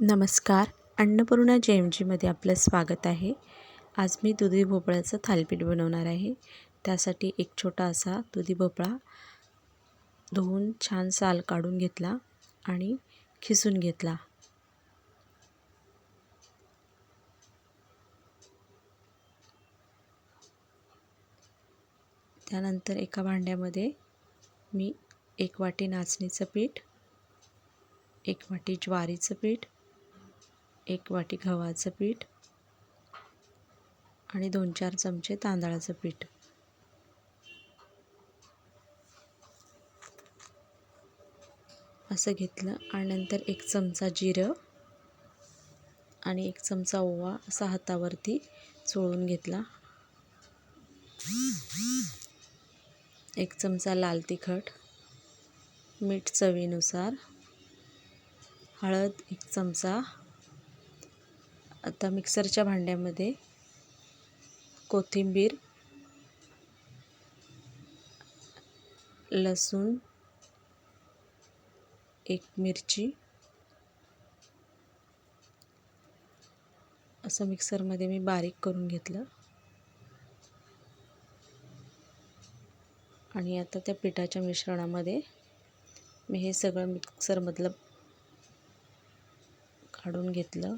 नमस्कार. अन्नपूर्णा जे एम जीमध्ये आपलं स्वागत आहे. आज मी दुधी भोपळ्याचं थालीपीठ बनवणार आहे. त्यासाठी एक छोटा असा दुधी भोपळा धुवून छान साल काढून घेतला आणि खिसून घेतला. त्यानंतर एका भांड्यामध्ये मी एक वाटी नाचणीचं पीठ एक वाटी ज्वारीचं पीठ एक वाटी गव्हाचं पीठ आणि दोन चार चमचे तांदळाचं पीठ. असं घेतलं आणि नंतर एक चमचा जिरं आणि एक चमचा ओवा असा हातावरती चोळून घेतला. एक चमचा लाल तिखट मीठ चवीनुसार हळद एक चमचा आता मिक्सरच्या भांड्यामध्ये कोथिंबीर लसूण एक मिरची असं मिक्सरमध्ये मी बारीक करून घेतलं. आणि आता त्या पिठाच्या मिश्रणामध्ये मी हे सगळं मिक्सरमधलं काढून घेतलं.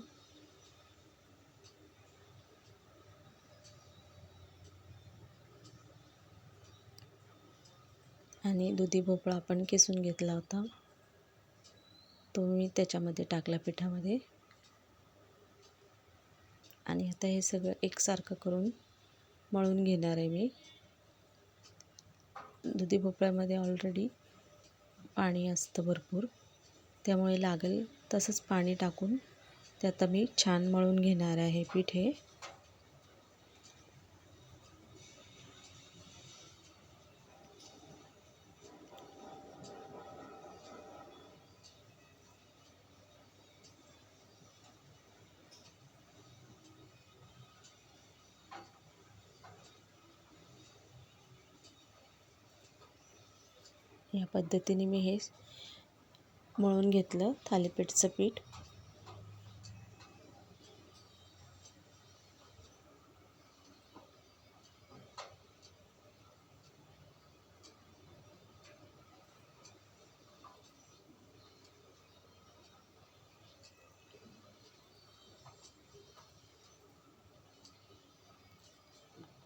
आणि दुधी भोपळा आपण किसून घेतला होता. तो मी त्याच्यामध्ये टाकला पिठामध्ये. आणि आता हे सगळं एकसारखं करून मळून घेणार आहे मी. दुधी भोपळ्यामध्ये ऑलरेडी पाणी असतं भरपूर. त्यामुळे लागेल तसंच पाणी टाकून ते आता मी छान मळून घेणार आहे पीठ हे. ह्या पद्धतीने मी हे मळून घेतलं थालीपीठचं पीठ.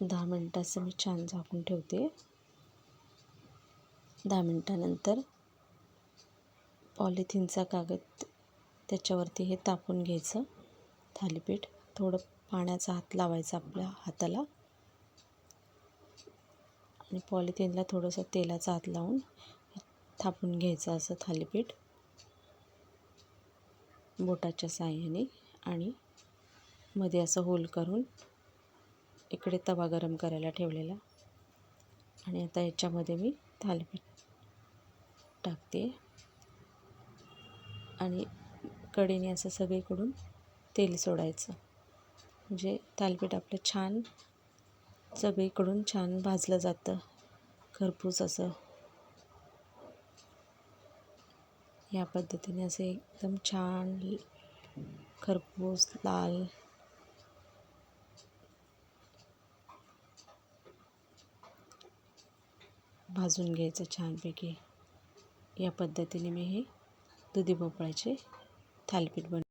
दहा मिनटाचं मी छान झाकून ठेवते. दहा मिनटानंतर पॉलिथिनचा कागद त्याच्यावरती हे तापून घ्यायचं. थालीपीठ थोडं पाण्याचा हात लावायचा आपल्या हाताला. आणि पॉलिथिनला थोडंसं तेलाचा हात लावून थापून घ्यायचं असं थालीपीठ. बोटाच्या साह्याने आणि मध्ये असं होल करून इकडे तवा गरम करायला ठेवलेला. आणि आता याच्यामध्ये मी थालीपीठ टाकते. आणि कडेने असं सगळीकडून तेल सोडायचं. म्हणजे थालीपीठ आपलं छान सगळीकडून छान भाजलं जातं. खरपूस असं. या पद्धतीने असे एकदम छान खरपूस लाल. भाजून घ्यायचं छानपैकी. या पद्धतीने मी हे दुधी भोपळ्याचे थालीपीठ बन